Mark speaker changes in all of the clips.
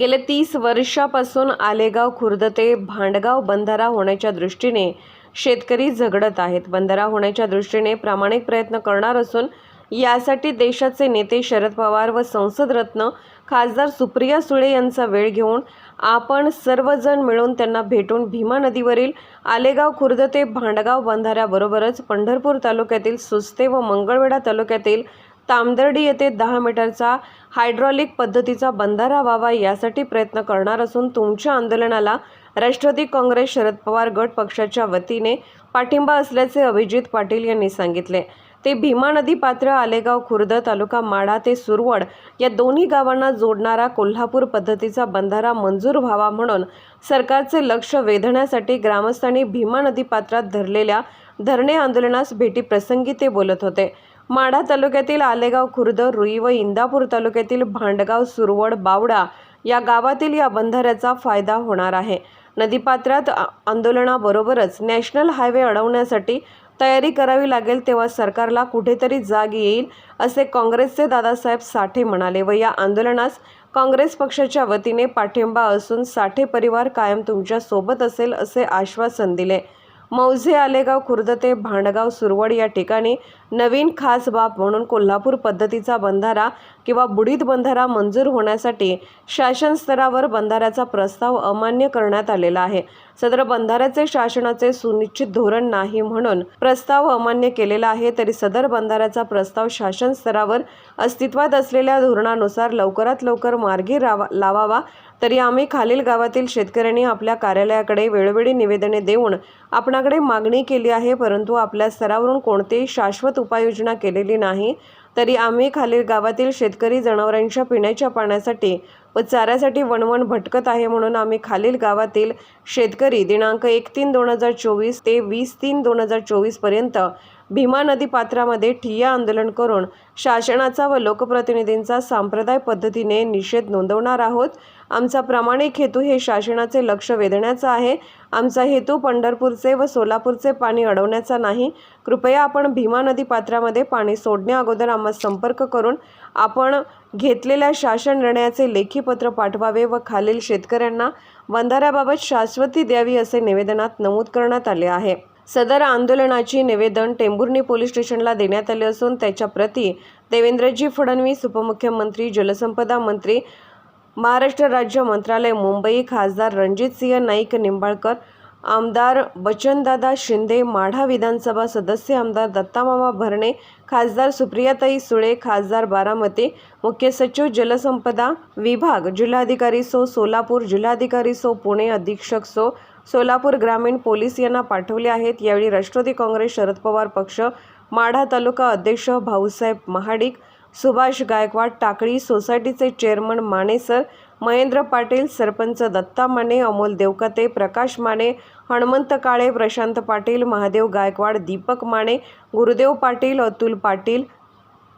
Speaker 1: गेले तीस वर्षापासून आलेगाव खुर्द ते भांडगाव बंधारा होण्याच्या दृष्टीने शेतकरी झगडत आहेत. बंधारा होण्याच्या दृष्टीने प्रामाणिक प्रयत्न करणार असून यासाठी देशाचे नेते शरद पवार व संसदरत्न खासदार सुप्रिया सुळे यांचा वेळ घेऊन आपण सर्वजण मिळून त्यांना भेटून भीमा नदीवरील आलेगाव खुर्द ते भांडगाव बंधाऱ्याबरोबरच पंढरपूर तालुक्यातील सुस्ते व मंगळवेढा तालुक्यातील तामदर्डी येथे दहा मीटरचा हायड्रॉलिक पद्धतीचा बंधारा व्हावा यासाठी प्रयत्न करणार असून तुमच्या आंदोलनाला राष्ट्रवादी काँग्रेस शरद पवार गट पक्षाच्या वतीने पाठिंबा असल्याचे अभिजित पाटील यांनी सांगितले. ते भीमा नदी पात्र आलेगाव खुर्द तालुका माढा ते सुरवड या दोन्ही गावांना जोडणारा कोल्हापूर पद्धतीचा बंधारा मंजूर व्हावा म्हणून सरकारचे लक्ष वेधण्यासाठी ग्रामस्थांनी भीमा नदी पात्रात धरलेल्या धरणे आंदोलनास भेटी प्रसंगी ते बोलत होते. माढा तालुक्यातील आलेगाव खुर्द रुई व इंदापूर तालुक्यातील भांडगाव सुरवड बावडा या गावातील या बंधाऱ्याचा फायदा होणार आहे. नदीपात्रात आ- आंदोलनाबरोबरच नॅशनल हायवे अडवण्यासाठी तयारी करावी लागेल तेव्हा सरकारला कुठेतरी जाग येईल असे काँग्रेसचे दादासाहेब साठे म्हणाले व या आंदोलनास काँग्रेस पक्षाच्या वतीने पाठिंबा असून साठे परिवार कायम तुमच्यासोबत असेल असे आश्वासन दिले. मौजे आलेगाव खुर्द ते भांडगाव सुरवड या ठिकाणी नवीन खास बाब म्हणून कोल्हापूर पद्धतीचा बंधारा किंवा बुडीत बंधारा मंजूर होण्यासाठी शासन स्तरावर बंधाऱ्याचा प्रस्ताव अमान्य करण्यात आलेला आहे. सदर बंधाऱ्याचे शासनाचे सुनिश्चित धोरण नाही म्हणून प्रस्ताव अमान्य केलेला आहे तरी सदर बंधाऱ्याचा प्रस्ताव शासन स्तरावर अस्तित्वात असलेल्या धोरणानुसार लवकरात लवकर मार्गी रावा लावावा तरी आम्ही खालील गावातील शेतकऱ्यांनी आपल्या कार्यालयाकडे वेळोवेळी निवेदने देऊन आपणाकडे मागणी केली आहे परंतु आपल्या स्तरावरून कोणतीही शाश्वत उपाययोजना केलेली नाही. तरी आम्ही खालील गावातील शेतकरी जनावरांच्या पिण्याच्या पाण्यासाठी व चाऱ्यासाठी वणवण भटकत आहे म्हणून आम्ही खालील गावातील शेतकरी दिनांक एक तीन दोन हजार चोवीस ते वीस तीन दोन हजार चोवीसपर्यंत भीमा नदी पात्रामध्ये ठिय्या आंदोलन करून शासनाचा व लोकप्रतिनिधींचा सांप्रदाय पद्धतीने निषेध नोंदवणार आहोत. आमचा प्रामाणिक हेतू हे शासनाचे लक्ष वेधण्याचा आहे. आमचा हेतू पंढरपूरचे व सोलापूरचे पाणी अडवण्याचा नाही. कृपया आपण भीमा नदी पात्रामध्ये पाणी सोडण्या अगोदर संपर्क करून आपण घेतलेल्या शासन निर्णयाचे लेखी पत्र पाठवावे व खालील शेतकऱ्यांना बंधाऱ्याबाबत शाश्वती द्यावी असे निवेदनात नमूद करण्यात आले आहे. सदर आंदोलनाची निवेदन टेंभुर्णी पोलीस स्टेशनला देण्यात आले असून त्याच्या प्रती देवेंद्रजी फडणवीस उपमुख्यमंत्री जलसंपदा मंत्री महाराष्ट्र राज्य मंत्रालय मुंबई खासदार रणजितसिंह नाईक निंबाळकर आमदार बचनदादा शिंदे माढा विधानसभा सदस्य आमदार दत्तामामा भरणे खासदार सुप्रियाताई सुळे खासदार बारामती मुख्य सचिव जलसंपदा विभाग जिल्हाधिकारी सो सोलापूर जिल्हाधिकारी सो पुणे अधीक्षक सो सोलापूर ग्रामीण पोलीस यांना पाठवले आहेत. यावेळी राष्ट्रवादी काँग्रेस शरद पवार पक्ष माढा तालुका अध्यक्ष भाऊसाहेब महाडिक सुभाष गायकवाड टाकळी सोसायटीचे चेअरमन माने सर महेंद्र पाटील सरपंच दत्ता माने अमोल देवकते प्रकाश माने हणमंत काळे प्रशांत पाटील महादेव गायकवाड दीपक माने गुरुदेव पाटील अतुल पाटील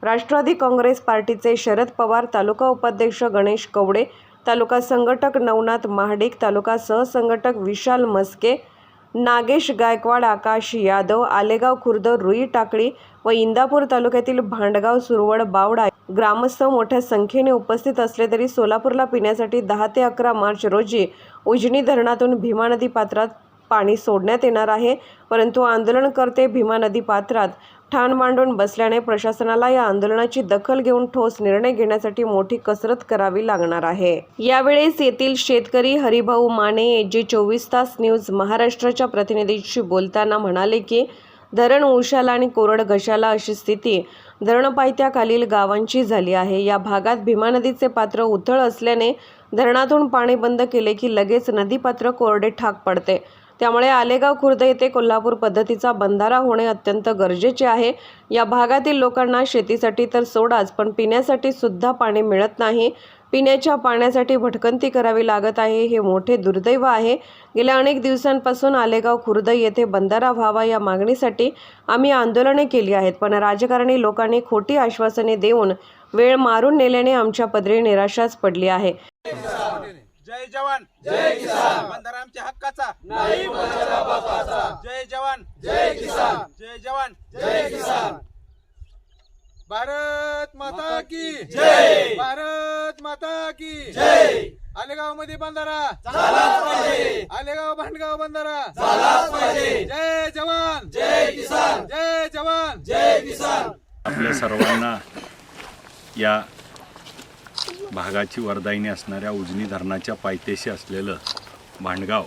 Speaker 1: राष्ट्रवादी काँग्रेस पार्टीचे शरद पवार तालुका उपाध्यक्ष गणेश कवडे तालुका संघटक नवनाथ महाडिक तालुका सहसंघटक विशाल मस्के नागेश गायकवाड आकाश यादव आलेगाव खुर्द रुई टाकळी व इंदापूर तालुक्यातील भांडगाव सुरवड बावडा ग्रामस्थ मोठ्या संख्येने उपस्थित असले तरी सोलापूरला पिण्यासाठी दहा ते अकरा मार्च रोजी उजनी धरणातून भीमा नदी पात्रात पाणी सोडण्यात येणार आहे. परंतु आंदोलनकर्ते भीमा नदी पात्रात ठाण मांडून बसल्याने प्रशासनाला या आंदोलनाची दखल घेऊन ठोस निर्णय घेण्यासाठी मोठी कसरत करावी लागणार आहे. यावेळेस येथील शेतकरी हरिभाऊ माने जे चोवीस तास न्यूज महाराष्ट्राच्या प्रतिनिधीशी बोलताना म्हणाले की धरण उशाला आणि कोरड घशाला अशी स्थिती धरणपायथ्याखालील गावांची झाली आहे. या भागात भीमा नदीचे पात्र उथळ असल्याने धरणातून पाणी बंद केले की लगेच नदीपात्र कोरडे ठाक पडते. त्यामुळे आलेगाव खुर्द येथे कोल्हापूर पद्धतीचा बंधारा होणे अत्यंत गरजेचे आहे. या भागातील लोकांना शेतीसाठी तर सोडाच पण पिण्यासाठी सुद्धा पाणी मिळत नाही. पिण्याच्या पाण्यासाठी भटकंती करावी लागत आहे हे मोठे दुर्दैव आहे. गेल्या अनेक दिवसांपासून आलेगाव खुर्द येथे बंधारा व्हावा या मागणीसाठी आम्ही आंदोलने केली आहेत पण राजकारणी लोकांनी खोटी आश्वासने देऊन वेळ मारून नेल्याने आमच्या पदरी निराशाच पडली आहे.
Speaker 2: जय जवान. जय किसान. बंधारा आमच्या हक्काचा नाही जय जवान. जय किसान. जय जवान. जय किसान. भारत माता की जय. भारत माता की जय. आलेगावमध्ये बंधारा. आलेगाव भांडगाव बंधारा. जय जवान. जय किसान. जय जवान. जय किसान.
Speaker 3: आपल्या सर्वांना या भागाची वरदायिनी असणाऱ्या उजनी धरणाच्या पायथ्याशी असलेलं भांडगाव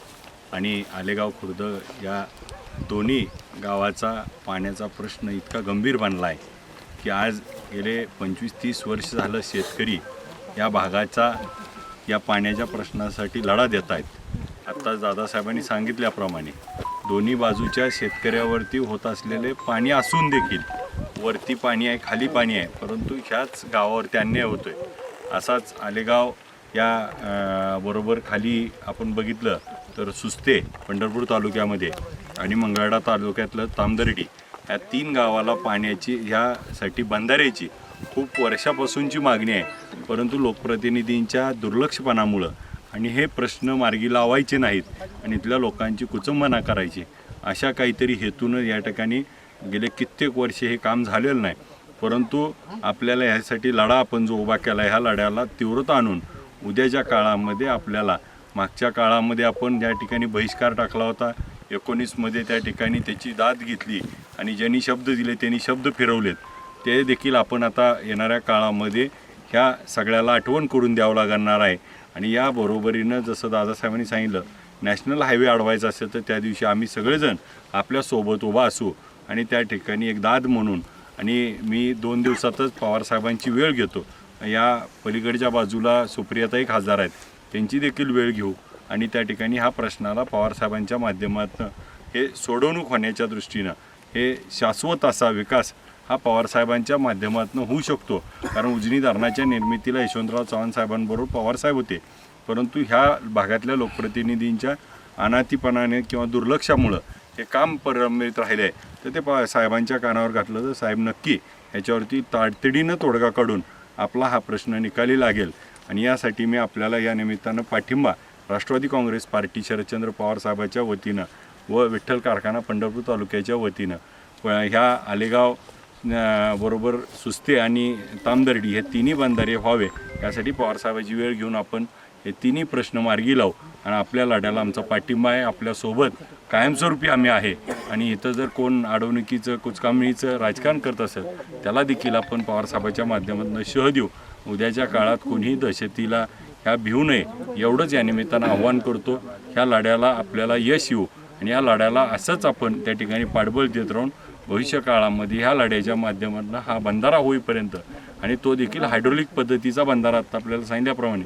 Speaker 3: आणि आलेगाव खुर्द या दोन्ही गावाचा पाण्याचा प्रश्न इतका गंभीर बनला आहे की आज गेले पंचवीस तीस वर्ष झालं शेतकरी या भागाचा या पाण्याच्या प्रश्नासाठी लढा देत आहेत. आत्ता दादासाहेबांनी सांगितल्याप्रमाणे दोन्ही बाजूच्या शेतकऱ्यावरती होत असलेले पाणी असून देखील वरती पाणी आहे खाली पाणी आहे परंतु ह्याच गावावरती अन्याय होतोय. असाच आलेगाव या बरोबर खाली आपण बघितलं तर सुस्ते पंढरपूर तालुक्यामध्ये आणि मंगळडा तालुक्यातलं तामदर्डी या तीन गावाला पाण्याची ह्यासाठी बंधाऱ्याची खूप वर्षापासूनची मागणी आहे. परंतु लोकप्रतिनिधींच्या दुर्लक्षपणामुळं आणि हे प्रश्न मार्गी लावायचे नाहीत आणि इथल्या लोकांची कुचंबना करायची अशा काहीतरी हेतूनं या ठिकाणी गेले कित्येक वर्षे हे काम झालेलं नाही. परंतु आपल्याला ह्यासाठी लढा आपण जो उभा केला ह्या लढ्याला तीव्रता आणून उद्याच्या काळामध्ये आपल्याला मागच्या काळामध्ये आपण ज्या ठिकाणी बहिष्कार टाकला होता एकोणीसमध्ये त्या ठिकाणी त्याची दाद घेतली आणि ज्यांनी शब्द दिले त्यांनी शब्द फिरवलेत. ते देखील आपण आता येणाऱ्या काळामध्ये ह्या सगळ्याला आठवण करून द्यावं लागणार आहे. आणि या बरोबरीनं जसं दादासाहेबांनी सांगितलं नॅशनल हायवे अडवायचा असेल तर त्या दिवशी आम्ही सगळेजण आपल्यासोबत उभा असू आणि त्या ठिकाणी एक दाद म्हणून. आणि मी दोन दिवसातच पवारसाहेबांची वेळ घेतो. या पलीकडच्या बाजूला सुप्रियाताई खासदार आहेत. त्यांची देखील वेळ घेऊ आणि त्या ठिकाणी हा प्रश्नाला पवारसाहेबांच्या माध्यमातून हे सोडवणूक होण्याच्या दृष्टीनं हे शाश्वत असा विकास हा पवारसाहेबांच्या माध्यमातून होऊ शकतो. कारण उजनी धरणाच्या निर्मितीला यशवंतराव चव्हाण साहेबांबरोबर पवारसाहेब होते. परंतु ह्या भागातल्या लोकप्रतिनिधींच्या अनाथीपणाने किंवा दुर्लक्षामुळं हे काम प्रलंबित राहिले आहे. तर ते पा साहेबांच्या कानावर घातलं तर साहेब नक्की ह्याच्यावरती तातडीनं तोडगा काढून आपला हा प्रश्न निकाली लागेल. आणि यासाठी मी आपल्याला या निमित्तानं पाठिंबा राष्ट्रवादी काँग्रेस पार्टी शरदचंद्र पवार साहेबाच्या वतीनं व विठ्ठल कारखाना पंढरपूर तालुक्याच्या वतीनं ह्या आलेगाव बरोबर सुस्ते आणि तामदर्डी हे तिन्ही बंधारे व्हावे यासाठी पवारसाहेबाची वेळ घेऊन आपण हे तिन्ही प्रश्न मार्गी लावू. आणि आपल्या लढ्याला आमचा पाठिंबा आहे आपल्यासोबत कायमस्वरूपी आम्ही आहे. आणि इथं जर कोण अडवणुकीचं कुचकामीचं राजकारण करत असेल त्याला देखील आपण पवारसाहेबाच्या माध्यमातून शह देऊ. उद्याच्या काळात कोणीही दहशतीला ह्या भिवू नये एवढंच या निमित्तानं आव्हान करतो. ह्या लढ्याला आपल्याला यश येऊ. आणि या लढ्याला असंच आपण त्या ठिकाणी पाठबळ देत राहून भविष्य काळामध्ये ह्या लढ्याच्या माध्यमातून हा बंधारा होईपर्यंत आणि तो देखील हायड्रोलिक पद्धतीचा बंधारा आता आपल्याला सांगितल्याप्रमाणे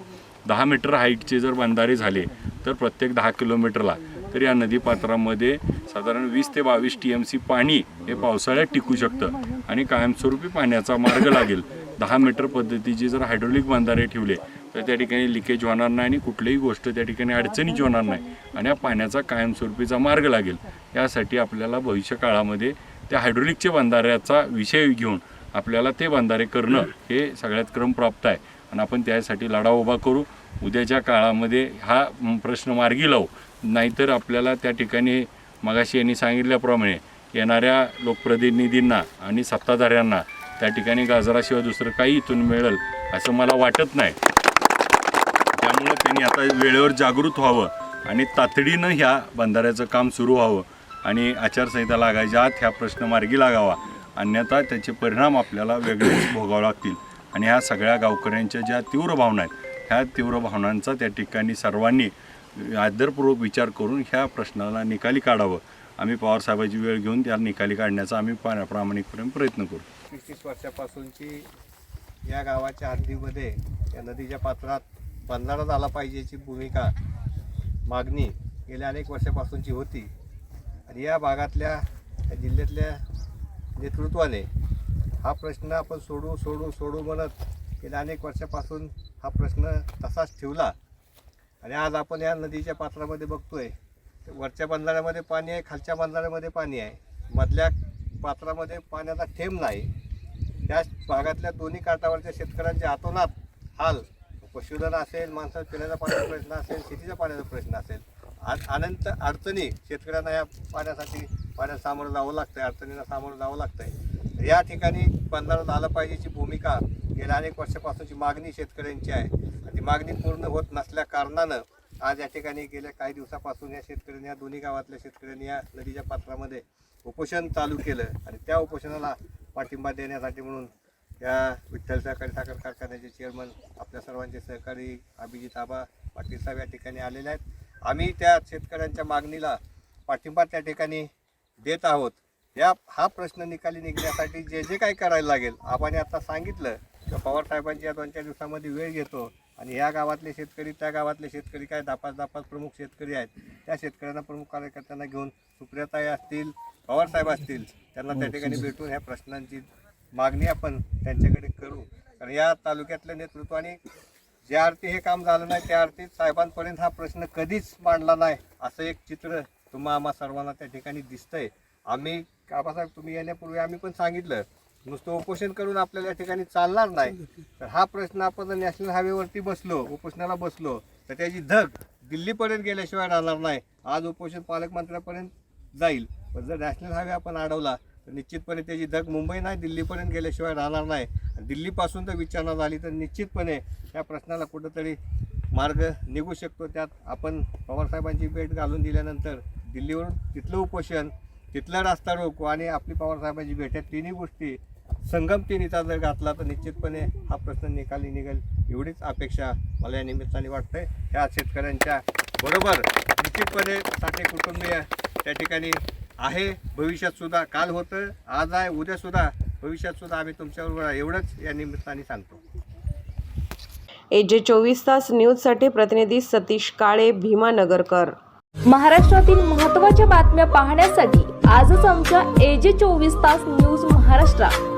Speaker 3: दहा मीटर हाईटचे जर बंधारे झाले तर प्रत्येक दहा किलोमीटरला. तर या नदीपात्रामध्ये साधारण वीस ते बावीस टी एम सी पाणी हे पावसाळ्यात टिकू शकतं आणि कायमस्वरूपी पाण्याचा मार्ग लागेल. दहा मीटर पद्धतीचे जर हायड्रोलिक बंधारे ठेवले तर त्या ठिकाणी लिकेज होणार नाही आणि कुठलीही गोष्ट त्या ठिकाणी अडचणीची होणार नाही आणि या पाण्याचा कायमस्वरूपीचा मार्ग लागेल. यासाठी आपल्याला भविष्य काळामध्ये त्या हायड्रोलिकच्या बंधाऱ्याचा विषय घेऊन आपल्याला ते बंधारे करणं हे सगळ्यात क्रमप्राप्त आहे. आणि आपण त्यासाठी लढा उभा करू. उद्याच्या काळामध्ये हा प्रश्न मार्गी लावू. नाहीतर आपल्याला त्या ठिकाणी मगाशी यांनी सांगितल्याप्रमाणे येणाऱ्या लोकप्रतिनिधींना आणि सत्ताधाऱ्यांना त्या ठिकाणी गाजराशिवाय दुसरं काही इथून मिळेल असं मला वाटत नाही. त्यामुळं त्यांनी आता वेळेवर जागृत व्हावं आणि तातडीनं ह्या बंधाऱ्याचं काम सुरू व्हावं आणि आचारसंहिता लागायच्या आत ह्या प्रश्न मार्गी लागावा. अन्यथा त्याचे परिणाम आपल्याला वेगळेच भोगावे लागतील. आणि ह्या सगळ्या गावकऱ्यांच्या ज्या तीव्र भावना आहेत ह्या तीव्र भावनांचा त्या ठिकाणी सर्वांनी आदरपूर्वक विचार करून ह्या प्रश्नाला निकाली काढावं. आम्ही पवारसाहेबाची वेळ घेऊन त्या निकाली काढण्याचा आम्ही प्रामाणिकपणे प्रयत्न करू.
Speaker 4: तीस तीस वर्षापासूनची या गावाच्या हद्दीमध्ये या नदीच्या पात्रात बंधारा झाला पाहिजेची भूमिका मागणी गेल्या अनेक वर्षापासूनची होती. आणि या भागातल्या या जिल्ह्यातल्या नेतृत्वाने हा प्रश्न आपण सोडू सोडू सोडू म्हणत गेल्या अनेक वर्षापासून हा प्रश्न तसाच ठेवला. आणि आज आपण या नदीच्या पात्रामध्ये बघतोय वरच्या बंधाऱ्यामध्ये पाणी आहे खालच्या बंधाऱ्यामध्ये पाणी आहे. मधल्या पात्रामध्ये पाण्याचा थेंब नाही. त्या भागातल्या दोन्ही काठावरच्या शेतकऱ्यांचे हातोनात हाल पशुधन असेल माणसाला पिण्याचा पाण्याचा प्रश्न असेल शेतीचा पाण्याचा प्रश्न असेल. आ- अनंत अडचणी शेतकऱ्यांना या पाण्यासाठी पाण्यात सामोरं जावं लागतंय अडचणींना सामोरं जावं लागतंय. आहे या ठिकाणी बंधारा झालं पाहिजेची भूमिका गेल्या अनेक वर्षापासूनची मागणी शेतकऱ्यांची आहे. ती मागणी पूर्ण होत नसल्या कारणानं आज या ठिकाणी गेल्या काही दिवसापासून या शेतकऱ्यांनी या दोन्ही गावातल्या शेतकऱ्यांनी या नदीच्या पात्रामध्ये उपोषण चालू केलं आणि त्या उपोषणाला पाठिंबा देण्यासाठी म्हणून या विठ्ठल सहकारी साखर कारखान्याचे चेअरमन आपल्या सर्वांचे सहकारी अभिजित आबा पाटील साहेब या ठिकाणी आलेले आहेत. आम्ही त्या शेतकऱ्यांच्या मागणीला पाठिंबा त्या ठिकाणी देत आहोत. या हा प्रश्न निकाली निघण्यासाठी जे जे काही करायला लागेल आपण आता सांगितलं तर पवारसाहेबांची या दोन चार दिवसामध्ये वेळ घेतो आणि या गावातले शेतकरी त्या गावातले शेतकरी काय दापाच दापाच प्रमुख शेतकरी आहेत त्या शेतकऱ्यांना प्रमुख कार्यकर्त्यांना घेऊन सुप्रियाताई असतील पवार साहेब असतील त्यांना त्या ठिकाणी भेटून ह्या प्रश्नांची मागणी आपण त्यांच्याकडे करू. कारण या तालुक्यातल्या नेतृत्वाने ज्या अर्थी हे काम झालं नाही त्या अर्थी साहेबांपर्यंत हा प्रश्न कधीच मांडला नाही असं एक चित्र तुम्हा आम्हा सर्वांना त्या ठिकाणी दिसतंय. आम्ही आबासाहेब तुम्ही येण्यापूर्वी आम्ही पण सांगितलं नुसतं उपोषण करून आपल्याला या ठिकाणी चालणार नाही. तर हा प्रश्न आपण जर नॅशनल हायवेवरती बसलो उपोषणाला बसलो तर त्याची धग दिल्लीपर्यंत गेल्याशिवाय राहणार नाही. आज उपोषण पालकमंत्र्यापर्यंत जाईल. पण जर नॅशनल हायवे आपण अडवला तर निश्चितपणे त्याची धग मुंबई नाही दिल्लीपर्यंत गेल्याशिवाय राहणार नाही. दिल्लीपासून जर विचारणा झाली तर निश्चितपणे या प्रश्नाला कुठंतरी मार्ग निघू शकतो. त्यात आपण पवारसाहेबांची भेट घालून दिल्यानंतर दिल्लीवरून तिथलं उपोषण तिथला रास्ता रोको आणि आपली पवारसाहेबांची भेट या तिन्ही गोष्टी संगम तिन्हीचा जर घातला तर निश्चितपणे हा प्रश्न निकाली निघेल. एवढीच अपेक्षा मला या निमित्ताने वाटते ह्या शेतकऱ्यांच्या बरोबर निश्चितपणे साठे कुटुंबीय त्या ठिकाणी आहे. भविष्यात सुद्धा काल होतं आज आहे उद्या सुद्धा. भविष्यात सुद्धा आम्ही तुमच्याबरोबर. एवढंच या निमित्ताने सांगतो.
Speaker 1: एजे चोवीस तास न्यूजसाठी प्रतिनिधी सतीश काळे भीमानगरकर
Speaker 5: महाराष्ट्रातील महत्त्वाच्या बातम्या पाहण्यासाठी आजच आमच्या एजे चोवीस तास न्यूज महाराष्ट्र